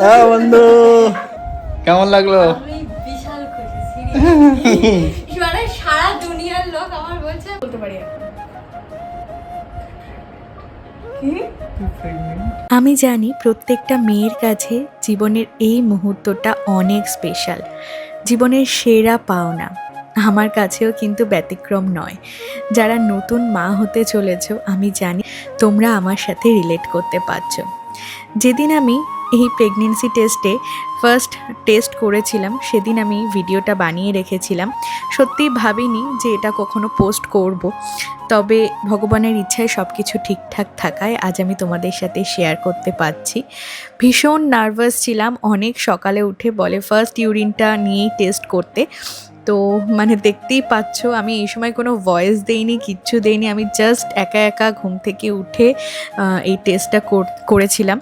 হ্যাঁ বন্ধু। কেমন লাগল? বিশাল খুশি মানে সারা দুনিয়ার লোক আমার বলছে বলতে পারি আমি জানি প্রত্যেকটা মেয়ের কাছে জীবনের এই মুহূর্তটা অনেক স্পেশাল জীবনের সেরা পাওনা। আমার কাছেও কিন্তু ব্যতিক্রম নয়। যারা নতুন মা হতে চলেছ, আমি জানি তোমরা আমার সাথে রিলেট করতে পারছ। যেদিন আমি এই প্রেগনেন্সি টেস্টে ফার্স্ট টেস্ট করেছিলাম, সেদিন আমি ভিডিওটা বানিয়ে রেখেছিলাম। সত্যিই ভাবিনি যে এটা কখনো পোস্ট করব। তবে ভগবানের ইচ্ছায় সব কিছু ঠিকঠাক থাকায় আজ আমি তোমাদের সাথে শেয়ার করতে পারছি। ভীষণ নার্ভাস ছিলাম, অনেক সকালে উঠে বলে ফার্স্ট ইউরিনটা নিয়েই টেস্ট করতে। তো মানে দেখতেই পাচ্ছ, আমি এই সময় কোনো ভয়েস দেইনি, কিচ্ছু দেইনি, আমি জাস্ট একা একা ঘুম থেকে উঠে এই টেস্টটা করেছিলাম।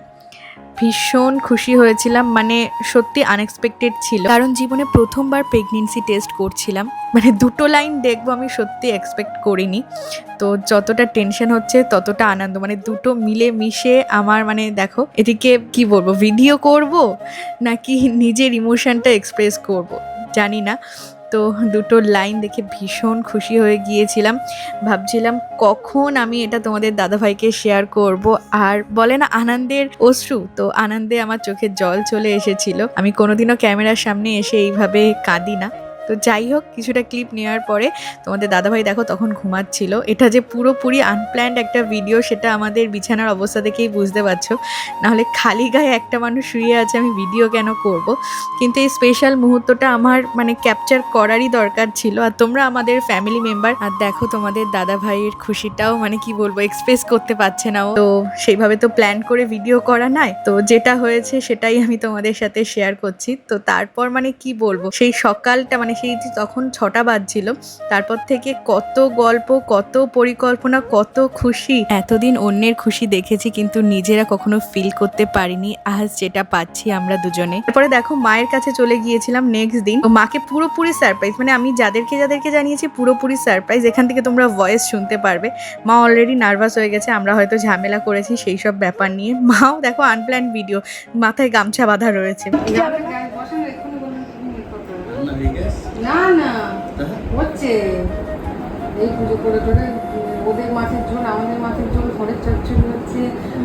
ভীষণ খুশি হয়েছিলাম মানে সত্যি আনএক্সপেক্টেড ছিল। কারণ জীবনে প্রথমবার প্রেগনেন্সি টেস্ট করছিলাম মানে দুটো লাইন দেখব আমি সত্যি এক্সপেক্ট করিনি। তো যতটা টেনশন হচ্ছে, ততটা আনন্দ মানে দুটো মিলে মিশে আমার মানে দেখো, এদিকে কি বলব ভিডিও করব, নাকি নিজের ইমোশনটা এক্সপ্রেস করব, জানি না। তো দুটো লাইন দেখে ভীষণ খুশি হয়ে গিয়েছিলাম। ভাবছিলাম কখন আমি এটা তোমাদের দাদাভাইকে শেয়ার করব। আর বলে না, আনন্দের অশ্রু। তো আনন্দে আমার চোখে জল চলে এসেছিল। আমি কোনোদিনও ক্যামেরার সামনে এসে এইভাবে কাঁদি না। তো যাই হোক, কিছুটা ক্লিপ নেওয়ার পরে তোমাদের দাদাভাই দেখো তখন ঘুমাচ্ছিল। এটা যে পুরোপুরি আনপ্ল্যান্ড একটা ভিডিও সেটা আমাদের বিছানার অবস্থা দেখেই বুঝতে পারছ। নাহলে খালি গায়ে একটা মানুষ শুয়ে আছে, আমি ভিডিও কেন করব? কিন্তু এই স্পেশাল মুহূর্তটা আমার মানে ক্যাপচার করারই দরকার ছিল। আর তোমরা আমাদের ফ্যামিলি মেম্বার আর দেখো তোমাদের দাদা ভাইয়ের খুশিটাও মানে কি বলব এক্সপ্রেস করতে পারছে না তো সেইভাবে তো প্ল্যান করে ভিডিও করা নাই। তো যেটা হয়েছে সেটাই আমি তোমাদের সাথে শেয়ার করছি। তো তারপর মানে কি বলব, সেই সকালটা মানে সেই তখন ছটা বাজছিল, তারপর থেকে কত গল্প, কত পরিকল্পনা, কত খুশি। এতদিন অন্যের খুশি দেখেছি, কিন্তু নিজেরা কখনো ফিল করতে পারিনি। আজ যেটা পাচ্ছি আমরা দুজনে। তারপরে দেখো, মায়ের কাছে চলে গিয়েছিলাম নেক্সট দিন। মাকে পুরোপুরি সারপ্রাইজ মানে আমি যাদেরকে যাদেরকে জানিয়েছি, পুরোপুরি সারপ্রাইজ এখান থেকে তোমরা ভয়েস শুনতে পারবে। মা অলরেডি নার্ভাস হয়ে গেছে, আমরা হয়তো ঝামেলা করেছি সেই সব ব্যাপার নিয়ে। মাও দেখো আনপ্ল্যান ভিডিও মাথায় গামছা বাঁধা রয়েছে গায়ে বসেন এক্ষুনি বলুন তুমি এই কথা। না না। হচ্ছে। এই পুজো করে করে ওদের মাছের ঝোল আমাদের মাছের ঝোল ঘরের চচ্চড়ি হচ্ছে।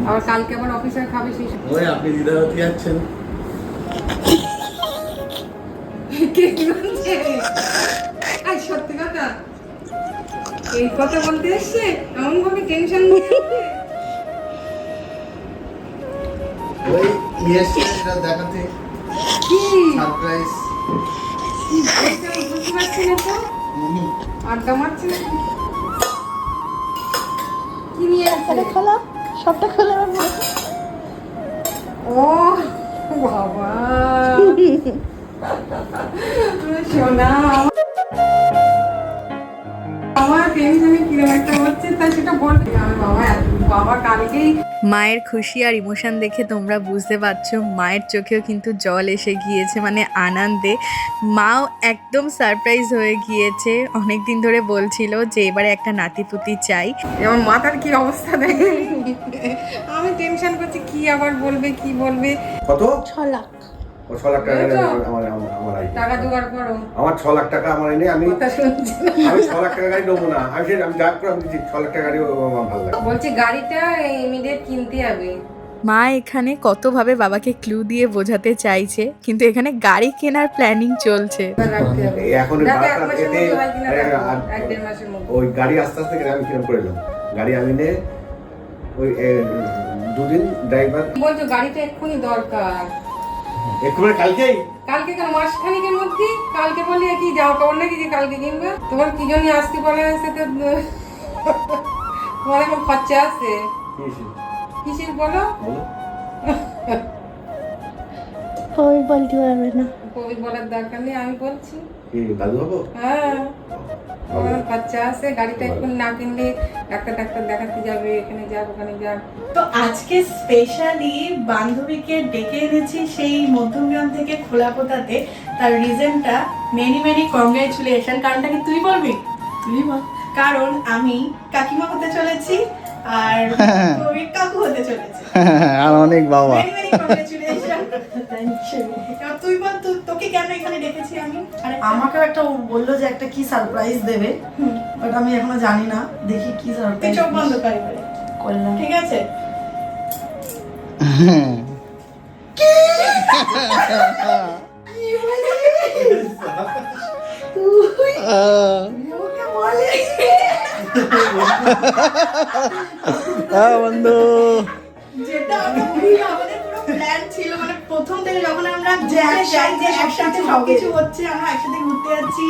আবার কালকে আবার অফিসার খাবে সেই ওই আপনি দিদাবতী যাচ্ছেন কে কি বলছে? আই সত্যি কথা? এই কথা বলতে এসছে? এমন ভাবে টেনশন ওই নিয়ে এটা দেখাতে। কি? সারপ্রাইজ খোলা সবটা খোলা ও বাবা সোনা আমার টেনশনে কীরকম একটা হচ্ছে তাই সেটা বলতে আমার বাবা এত- বাবা কালকেই মায়ের খুশি আর ইমোশন দেখে তোমরা বুঝতে পারছ মায়ের চোখেও কিন্তু জল এসে গিয়েছে মানে আনন্দে। মাও একদম সারপ্রাইজ হয়ে গিয়েছে। অনেক দিন ধরে বলছিল যে এবারে একটা নাতিপুতি চাই। আমার মাথার কি অবস্থা দেখে আমি টেনশন করছি কি আবার বলবে কি বলবে? কত? ছ লাখ। ও ছ লাখ টাকা আমার আমার টাকা জোগাড় করো। আমার ছ লাখ টাকা আমার এনে আমি আমি ছ লাখ টাকা গাড়ি নেব না। আমি আমি যা করে আমি ছ লাখ টাকা গাড়ি আমার ভালো লাগে। বলছি গাড়িটা ইমিডিয়েট কিনতে হবে মা এখানে কতভাবে বাবাকে ক্লু দিয়ে বোঝাতে চাইছে কিন্তু এখানে গাড়ি কেনার প্ল্যানিং চলছে। এখন ওই গাড়ি আস্তে আস্তে আমি কিরম করে এলাম গাড়ি আমি নে ওই দুদিন ড্রাইভার বলছো গাড়িটা এক্ষুনি দরকার। একেবারে কালকেই কালকে কেন? মাসখানিকের মধ্যে? কালকে বললে কি যাওয়া কাপড় নাকি যে কালকে কিনবে? তোমার কি জন্য আসতে বলে সেটা তোমার এখন খরচা আছে। কিসের বলো? বলো। ওই বলতে পারবে না। কবি বলার দরকার নেই আমি বলছি। দাদু বাবু হ্যাঁ। আছে গাড়িটা এখন না কিনলে ডাক্তার ডাক্তার দেখাতে যাবে এখানে যাক ওখানে যাক। তো আজকে স্পেশালি বান্ধবীকে ডেকে এনেছি সেই মধ্যমগ্রাম থেকে খোলাপোতাতে। তার রিজনটা মেনি মেনি কংগ্রেচুলেশন কারণটা কি তুই বলবি? তুই বল। কারণ আমি কাকিমা হতে চলেছি আর কবির কাকু হতে চলেছি। আর অনেক বাবা। মেনি মেনি তুই বল তোকে কেন এখানে ডেকেছি আমি? আরে আমাকেও একটা বলল যে একটা কি সারপ্রাইজ দেবে বাট আমি এখনও জানি না দেখি কি সারপ্রাইজ চোখ বন্ধ কর। করলাম ঠিক আছে? ওকে বন্ধু। যেটা আমাদের প্ল্যান ছিল মানে প্রথম থেকে যখন আমরা যাই যে একসাথে সবকিছু হচ্ছে আমরা একসাথে ঘুরতে যাচ্ছি।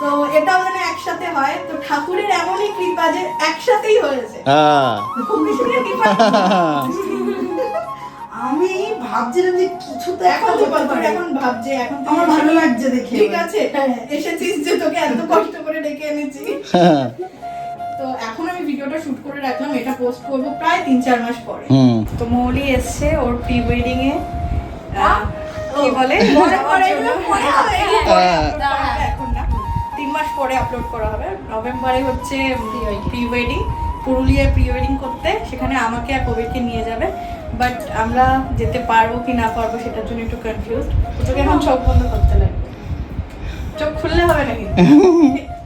তো এটাও যেন একসাথে হয়। তো ঠাকুরের এমনই কৃপা যে একসাথেই হয়েছে। হ্যাঁ। কৃপা আমি ভাবছিলাম যে কিছু তো এখন এখন তো হতে এখন ভাবছে এখন আমার ভালো লাগছে দেখে ঠিক আছে এসেছিস যে তোকে এত কষ্ট করে ডেকে এনেছি। তো এখন আমি ভিডিওটা শুট করে রাখলাম এটা পোস্ট করব প্রায় তিন চার মাস পরে। তো মৌলি এসছে ওর প্রি ওয়েডিং এ কি বলে? হ্যাঁ। না। তিন মাস পরে আপলোড করা হবে। নভেম্বরে হচ্ছে প্রি ওয়েডিং পুরুলিয়ায় প্রি ওয়েডিং করতে। সেখানে আমাকে আর কবিরকে নিয়ে যাবে। বাট আমরা যেতে পারব কি না পারব সেটার জন্য একটু কনফিউজ তোকে এখন চোখ বন্ধ করতে লাগবে। চোখ খুললে হবে নাকি?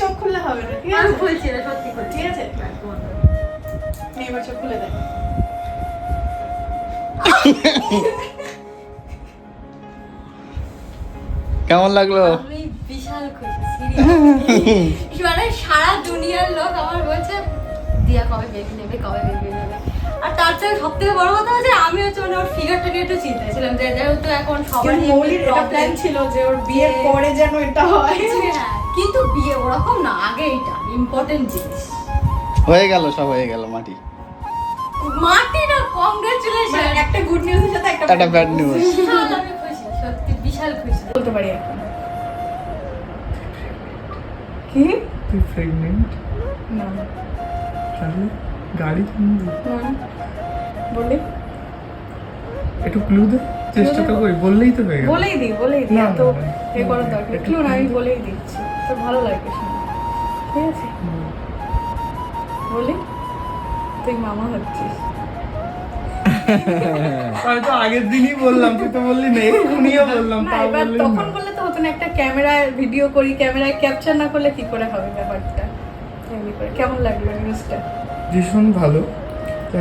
চোখ খুললে হবে না ঠিক আছে? খুলছি না সত্যি খুলছি। ঠিক আছে? নে, এবার চোখ খুলে দেখ। কেমন লাগল? আমি বিশাল খুশি মানে সারা দুনিয়ার লোক আমার বলছে দিয়া কবে বেবি নেবে কবে বেবি নেবে? আর তার থেকে সব থেকে বড় কথা হচ্ছে আমি হচ্ছে মানে ওর ফিগারটা নিয়ে একটু চিন্তা ছিলাম যে যেহেতু এখন সবার মৌলির এটা প্ল্যান ছিল যে ওর বিয়ের পরে যেন এটা হয়। হ্যাঁ, কিন্তু বিয়ে ওরকম না আগে এটা ইম্পর্টেন্ট জিনিস। হয়ে গেল সব হয়ে গেল মাটি। মাটি না মানে কংগ্রেচুলেশন একটা গুড নিউজের সাথে একটা একটা ব্যাড নিউজ আমি খুশি সত্যি বিশাল খুশি। বলতে পারি কি? তুই প্রেগনেন্ট না। তাহলে গাড়ি কিনবি। বলি একটু ক্লু দে চেষ্টা তো করি। বললেই তো হয়ে গেল। বলেই দিই বলেই দিই। না। এ করার দরকার একটু ক্লু না আমি বলেই দিচ্ছি। তোর ভালো লাগবে ঠিক আছে? বলি তুই মামা হচ্ছিস। আমি তো আগের দিনই বললাম তুই তো বললি না এক্ষুনিও বললাম বললি তখন বললে তো হতো না একটা ক্যামেরায় ভিডিও করি ক্যামেরায় ক্যাপচার না করলে কি করে হবে ব্যাপারটা? এমনি করে। কেমন লাগল নিউজটা ভীষণ ভালো। আহ,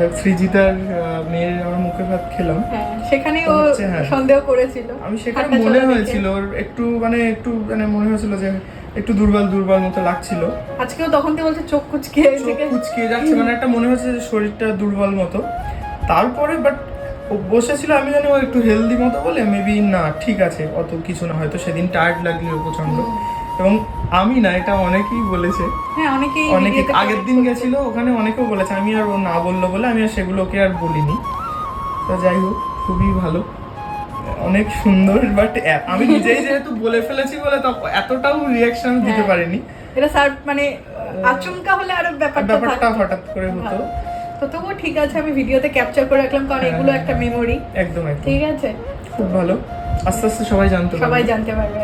মেয়ের আমরা মুখে ভাত খেলাম। হ্যাঁ সেখানেই ও হ্যাঁ। সন্দেহ করেছিল। আমি সেখানে মনে হয়েছিল ওর একটু মানে একটু মানে মনে হয়েছিল যে একটু দুর্বল দুর্বল মতো লাগছিল। আজকেও তখন থেকে বলছে চোখ কুচকে চোখ কুচকে যাচ্ছে মানে একটা মনে হচ্ছে যে শরীরটা দুর্বল মতো। তারপরে বাট বসেছিল আমি জানি ও একটু হেলদি মতো বলে মেবি না ঠিক আছে অত কিছু না হয়তো সেদিন টায়ার্ড লাগল প্রচণ্ড এবং আমি না এটা অনেকেই বলেছে। হ্যাঁ অনেকেই অনেকে আগের দিন গেছিল ওখানে অনেকেও বলেছে আমি আর ও না বলল বলে আমি আর সেগুলোকে আর বলিনি। তো যাই হোক খুবই ভালো। অনেক সুন্দর বাট আমি নিজেই যেহেতু বলে ফেলেছি বলে তো এতটাও রিয়াকশন দিতে হ্যাঁ। পারিনি। এটা স্যার মানে আচমকা হলে আরও ব্যাপারটা ব্যাপারটা হঠাৎ করে হতো। ভালো। তো তবুও ঠিক আছে আমি ভিডিওতে ক্যাপচার করে রাখলাম কারণ হ্যাঁ, এগুলো হ্যাঁ। একটা মেমোরি একদম একদম। ঠিক আছে? খুব ভালো। আস্তে আস্তে সবাই জানতে সবাই জানতে পারবে।